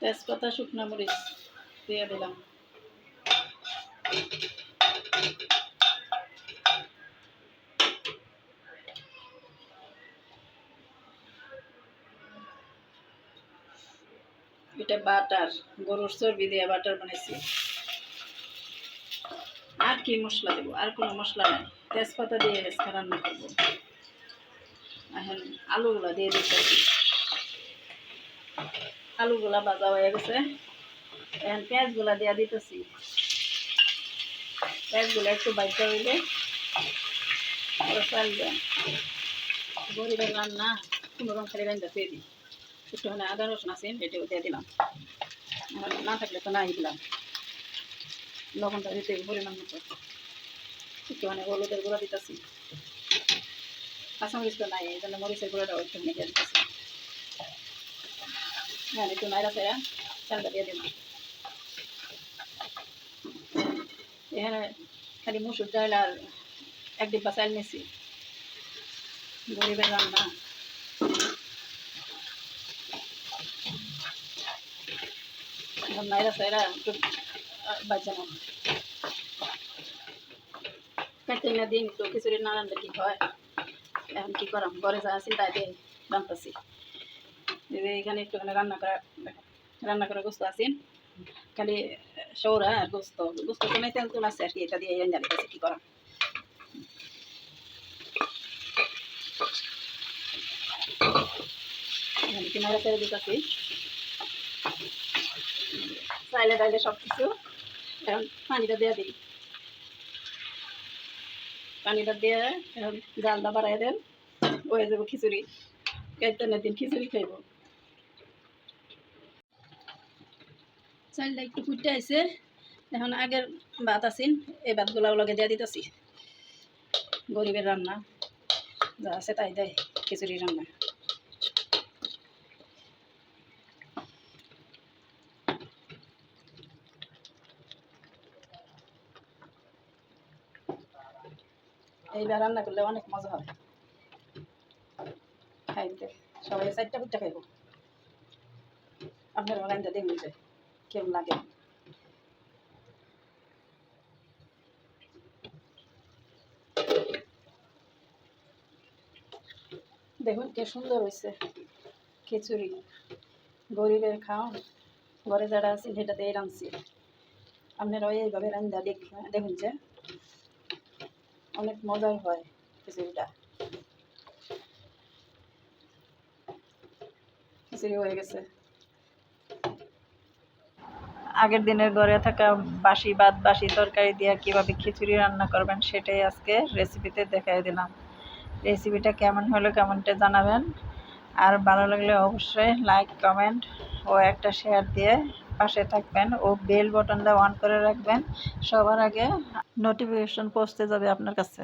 তেজপাতা, শুকনো মরিচ দিয়ে দিলাম। এটা বাটার, গরুর চর্বি দিয়ে বাটার বানাইছি। আর কি মশলা দেবো? আর কোনো মশলা নাই। তেজপাতা দিয়ে আজকে রান্না করব। এখন আলুগুলো দিয়ে দিতে। আলুগুলা ভাজা হয়ে গেছে। এখন পেঁয়াজগুলা দিয়ে দিতেছি। পেঁয়াজগুলো একটু বাইতে হইলে চাল দেন। গরিবের রান্না, কোনো রকম খালি রান্না পেয়ে দিই। একটুখানি আদা, রসুন আছে এটাও দিয়ে দিলাম। না থাকলে তো নাই দিলাম। লবণটা দিতে পরিমাণ মতো। একটুখানি হলুদের গুঁড়া দিতেছি। কাঁচামরিচ তো নাই, এই জন্য মরিচের গুঁড়াটাও একটু নিয়ে দিতেছি। হ্যাঁ একটু নাইরা ফেরা চালটা দিয়ে দিলাম এখানে খালি মুসুর ডাল আর এক ডিব্বা চাল নিছি গরিবের রান্না এখন নাইরা ফেরা একটু বাজানো কাটতে না দিন তো খিচুড়ি না রান্না কি হয় এখন কি করাম ঘরে যা তাই দিয়ে রান্তাছি এখানে একটুখানি রান্না করা রান্না করা গোস্ত আছেন খালি সৌরা আর গোস্ত। গোস্ত তো তেল তুল আছে আর কি, এটা দিয়ে রান্না দিতেছি, কি এখানে কিনারে তেল দিতেছি? চাইলে টাইলে সব কিছু এখন পানিটা দিয়ে দিই। পানিটা দিয়ে এখন জালটা বাড়াই দেন। হয়ে যাব খিচুড়ি। কেতনের দিন খিচুড়ি খাইব। চালটা একটু ফুটে আছে এখন আগের ভাত আছেন এই ভাতগুলো লগে দিয়ে দিতেছি। গরিবের রান্না, যা আছে তাই দেয়, খিচুড়ি রান্না। এইবার রান্না করলে অনেক মজা হয়। খাইতে, সবাই চারটা ফুটটা খাইব। আপনার রান্না দেখুন যে। কেমন লাগে? দেখুন কে সুন্দর হয়েছে। খিচুড়ি। গরিবের খাও ঘরে যারা আছে সেটা দিয়ে রাঁধছি। আপনারা এইভাবে রান্না দেখ দেখুন যে, অনেক মজার হয় খিচুড়িটা। খিচুড়ি হয়ে গেছে। আগের দিনের ঘরে থাকা বাসি ভাত, বাসি তরকারি দিয়ে কীভাবে খিচুড়ি রান্না করবেন সেটাই আজকে রেসিপিতে দেখাই দিলাম। রেসিপিটা কেমন হলো কেমনটা জানাবেন। আর ভালো লাগলে অবশ্যই লাইক কমেন্ট ও একটা শেয়ার দিয়ে পাশে থাকবেন ও বেল বটনটা অন করে রাখবেন। সবার আগে নোটিফিকেশন পৌঁছতে যাবে আপনার কাছে।